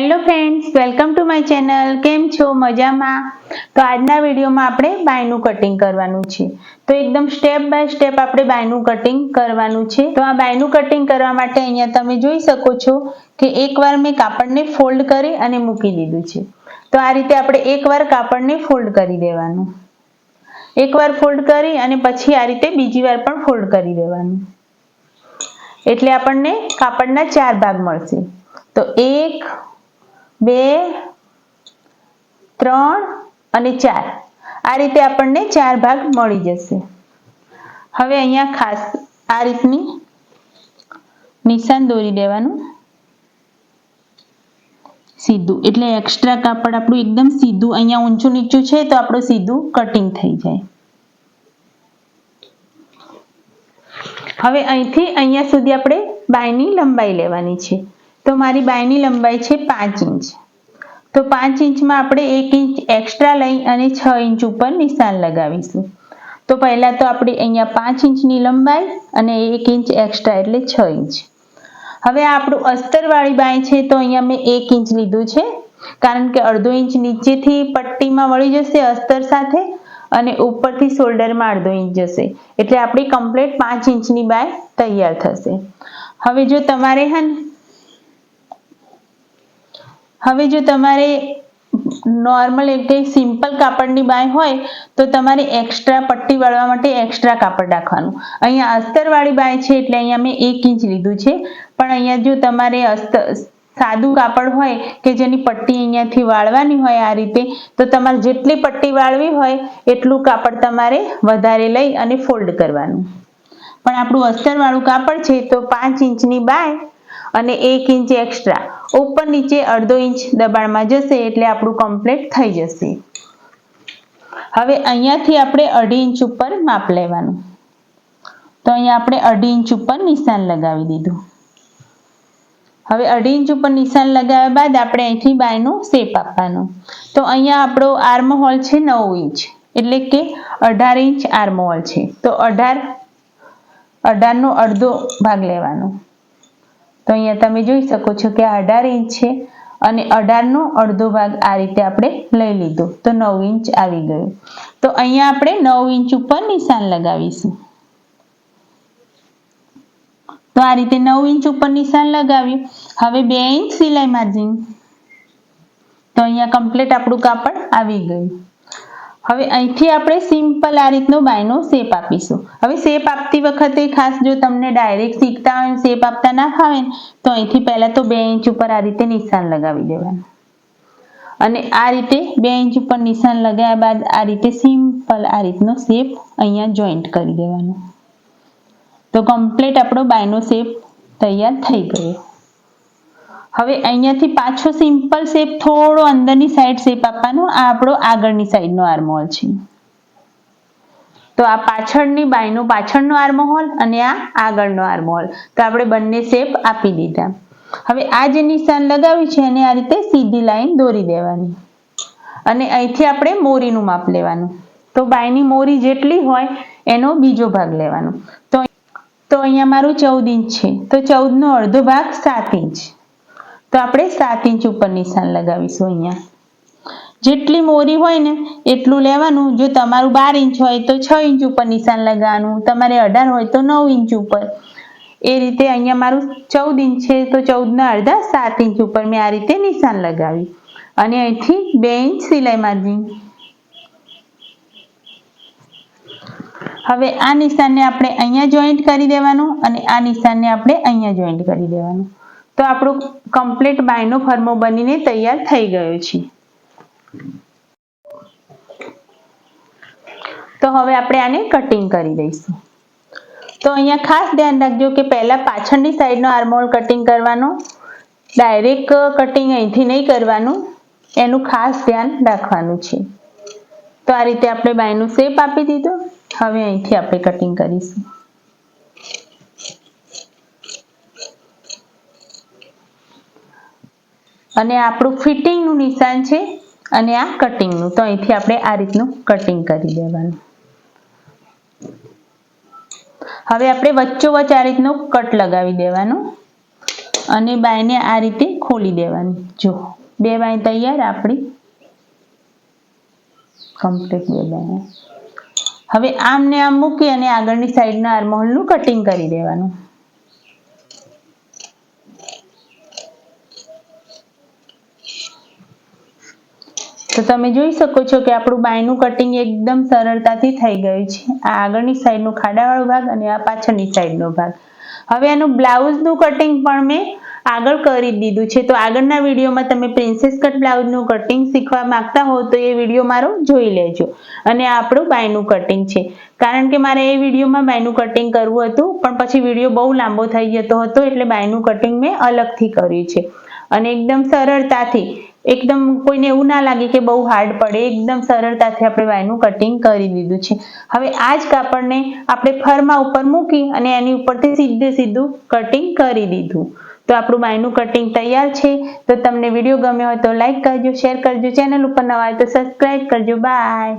Hello friends welcome to my channel કેમ છો? મજામાં? તો આજના વિડીયોમાં આપણે બાયનું કટિંગ કરવાનું છે. તો એકદમ સ્ટેપ બાય સ્ટેપ આપણે બાયનું કટિંગ કરવાનું છે. તો આ બાયનું કટિંગ કરવા માટે અહીંયા તમે જોઈ શકો છો કે એકવાર મેં કાપડને ફોલ્ડ કરી અને મૂકી દીધું છે. તો આ રીતે આપણે એકવાર કાપડને ફોલ્ડ કરી દેવાનું. એકવાર ફોલ્ડ કરી અને પછી આ રીતે બીજી વાર પણ ફોલ્ડ કરી દેવાનું. એટલે આપણને કાપડના ચાર ભાગ મળશે. તો એક બે, ત્રણ અને ચાર. આ રીતે આપણને ચાર ભાગ મળી જશે. હવે અહીંયા ખાસ આ રીતની નિશાન દોરી દેવાનું સીધું. એટલે એક્સ્ટ્રા કાપડ આપણું એકદમ સીધું, અહીંયા ઊંચું નીચું છે તો આપણું સીધું કટિંગ થઈ જાય. હવે અહીંથી અહીંયા સુધી આપણે બાયની લંબાઈ લેવાની છે. તો મારી બાયની લંબાઈ છે પાંચ ઇંચ. તો પાંચ ઇંચમાં આપણે એક ઇંચ એક્સ્ટ્રા લઈ અને છ ઇંચ ઉપર નિશાન લગાવીશું. તો પહેલાં તો આપણે અહીંયા પાંચ ઇંચની લંબાઈ અને એક ઇંચ એક્સ્ટ્રા એટલે છ ઇંચ. હવે આપણું અસ્તરવાળી બાય છે તો અહીંયા મેં એક ઇંચ લીધું છે. કારણ કે અડધો ઇંચ નીચેથી પટ્ટીમાં વળી જશે અસ્તર સાથે અને ઉપરથી શોલ્ડરમાં અડધો ઇંચ જશે. એટલે આપણી કમ્પ્લીટ પાંચ ઇંચની બાય તૈયાર થશે. હવે જો તમારે હે ને હવે જો તમારે નોર્મલ એટલે સિમ્પલ કાપડની બાય હોય, તો તમારે એક્સ્ટ્રા પટ્ટી વાળવા માટે એક્સ્ટ્રા કાપડ રાખવાનું અહીંયા અસ્તરવાળી બાય છે એટલે અહીંયા મેં એક ઇંચ લીધું છે. પણ અહીંયા જો તમારે અસ્તર સાદું કાપડ હોય કે જેની પટ્ટી અહીંયાથી વાળવાની હોય આ રીતે, તો તમારે જેટલી પટ્ટી વાળવી હોય, એટલું કાપડ તમારે વધારે લઈ અને ફોલ્ડ કરવાનું. પણ આપણું અસ્તરવાળું કાપડ છે, તો પાંચ ઇંચની બાય અને એક ઇંચ એક્સ્ટ્રા ઉપર નીચે અડધો ઇંચ દબાણમાં જશે એટલે આપણું કમ્પ્લીટ થઈ જશે. હવે અહીંયાથી આપણે અઢી ઇંચ ઉપર માપ લેવાનું. તો અહીંયા આપણે અઢી ઇંચ ઉપર નિશાન લગાવી દીધું. હવે અઢી ઇંચ ઉપર નિશાન લગાવ્યા બાદ આપણે અહીંથી બાયનો શેપ આપવાનો. તો અહીંયા આપણો આર્મ હોલ છે નવ ઇંચ. એટલે કે અઢાર ઇંચ આર્મ હોલ છે. તો અઢાર, અઢારનો અડધો ભાગ લેવાનો. તો અહીંયા તમે જોઈ શકો છો કે અઢાર ઇંચ છે અને અઢારનો અડધો ભાગ આ રીતે આપણે લઈ લીધો. તો નવ ઇંચ આવી ગયો. તો અહીંયા આપણે નવ ઇંચ ઉપર નિશાન લગાવીશું. તો આ રીતે નવ ઇંચ ઉપર નિશાન લગાવ્યું. હવે બે ઇંચ સિલાઈ માર્જિન. તો અહીંયા કમ્પ્લીટ આપણું કાપડ આવી ગયું. હવે અહીંથી આપણે સિમ્પલ આ રીતનો બાયનો શેપ આપીશું. હવે શેપ આપતી વખતે ખાસ જો તમને ડાયરેક્ટ શીખતા હોય શેપ આપતા ના ફાવે તો અહીંથી પહેલાં તો બે ઇંચ ઉપર આ રીતે નિશાન લગાવી દેવાનું. અને આ રીતે બે ઇંચ ઉપર નિશાન લગાવ્યા બાદ આ રીતે સિમ્પલ આ રીતનો શેપ અહીંયા જોઈન્ટ કરી દેવાનો. તો કમ્પ્લીટ આપણો બાયનો શેપ તૈયાર થઈ ગયો. હવે અહીંયાથી પાછો સિમ્પલ શેપ થોડો અંદરની સાઈડ શેપ આપવાનો, આ આપણો આગળની સાઈડનો આર્મોલ છે. તો આ પાછળની બાયનો પાછળનો આર્મહોલ અને આ આગળનો આર્મહોલ તો આપણે બંને શેપ આપી દીધા. હવે આ જે નિશાન લગાવ્યું છે એને આ રીતે સીધી લાઈન દોરી દેવાની. અને અહીંથી આપણે મોરીનું માપ લેવાનું. તો બાયની મોરી જેટલી હોય એનો બીજો ભાગ લેવાનો. તો તો અહીંયા મારું ચૌદ ઇંચ છે. તો ચૌદનો અડધો ભાગ સાત ઇંચ. તો આપણે સાત ઇંચ ઉપર નિશાન લગાવીશું અહીંયા. જેટલી મોરી હોય ને એટલું લેવાનું. જો તમારું બાર ઇંચ હોય તો છ ઇંચ ઉપર નિશાન લગાવવાનું. તમારે અઢાર હોય તો નવ ઇંચ ઉપર. એ રીતે અહીંયા મારું ચૌદ ઇંચ છે તો ચૌદના અડધા સાત ઇંચ ઉપર મેં આ રીતે નિશાન લગાવી અને અહીંથી બે ઇંચ સિલાઈ માર્જિન હવે આ નિશાનને આપણે અહીંયા જોઈન્ટ કરી દેવાનું અને આ નિશાનને આપણે અહીંયા જોઈન્ટ કરી દેવાનું. તો આપણો કમ્પ્લીટ બાયનો ફર્મો બનીને તૈયાર થઈ ગયો છે. તો હવે આપણે આને કટિંગ કરી દઈશું. તો અહીંયા ખાસ ધ્યાન રાખજો કે પહેલા પાછળની સાઈડનો આર્મોલ કટિંગ કરવાનો ડાયરેક્ટ કટિંગ અહીંથી નહીં કરવાનું, એનું ખાસ ધ્યાન રાખવાનું છે. તો આ રીતે આપણે બાયનું શેપ આપી દીધો. હવે અહીંથી આપણે કટિંગ કરીશું. અને આપણું ફિટિંગનું નિશાન છે અને આ કટિંગનું તો અહીંથી આપણે આ રીતનું કટિંગ કરી દેવાનું. હવે આપણે વચ્ચોવચ્ચ આ રીતનું કટ લગાવી દેવાનું અને બાયને આ રીતે ખોલી દેવાની. જો, બે બાય તૈયાર, આપણી કમ્પ્લીટ બે બાય. હવે આમ ને આમ મૂકી અને આગળની સાઈડના આર્મહોલનું કટિંગ કરી દેવાનું. તો તમે જોઈ શકો છો કે આપણું બાયનું કટિંગ એકદમ સરળતાથી થઈ ગયું છે. આ આગળની સાઈડનો ખાડાવાળો ભાગ અને આ પાછળની સાઈડનો ભાગ. હવે આનું બ્લાઉઝનું કટિંગ પણ મેં આગળ કરી દીધું છે. તો આગળના વિડીયોમાં તમે પ્રિન્સેસ કટ બ્લાઉઝનું કટિંગ શીખવા માંગતા હો તો એ વીડિયો મારો જોઈ લેજો. અને આ આપણું બાયનું કટિંગ છે. કારણ કે મારે એ વિડીયોમાં બાયનું કટિંગ કરવું હતું, પણ પછી વીડિયો બહુ લાંબો થઈ જતો હતો એટલે બાયનું કટિંગ મેં અલગથી કર્યું છે. અને એકદમ સરળતાથી, એકદમ કોઈને એવું ના લાગે કે બહુ હાર્ડ પડે, એકદમ સરળતાથી આપણે વાયનું કટિંગ કરી દીધું છે. હવે આ જ કાપડને આપણે ફરમા ઉપર મૂકી અને એની ઉપરથી સીધે સીધું કટિંગ કરી દીધું. તો આપણું બાયનું કટિંગ તૈયાર છે. તો તમને વીડિયો ગમ્યો હોય તો લાઈક કરજો શેર કરજો ચેનલ ઉપર નવા હોય તો સબસ્ક્રાઈબ કરજો. બાય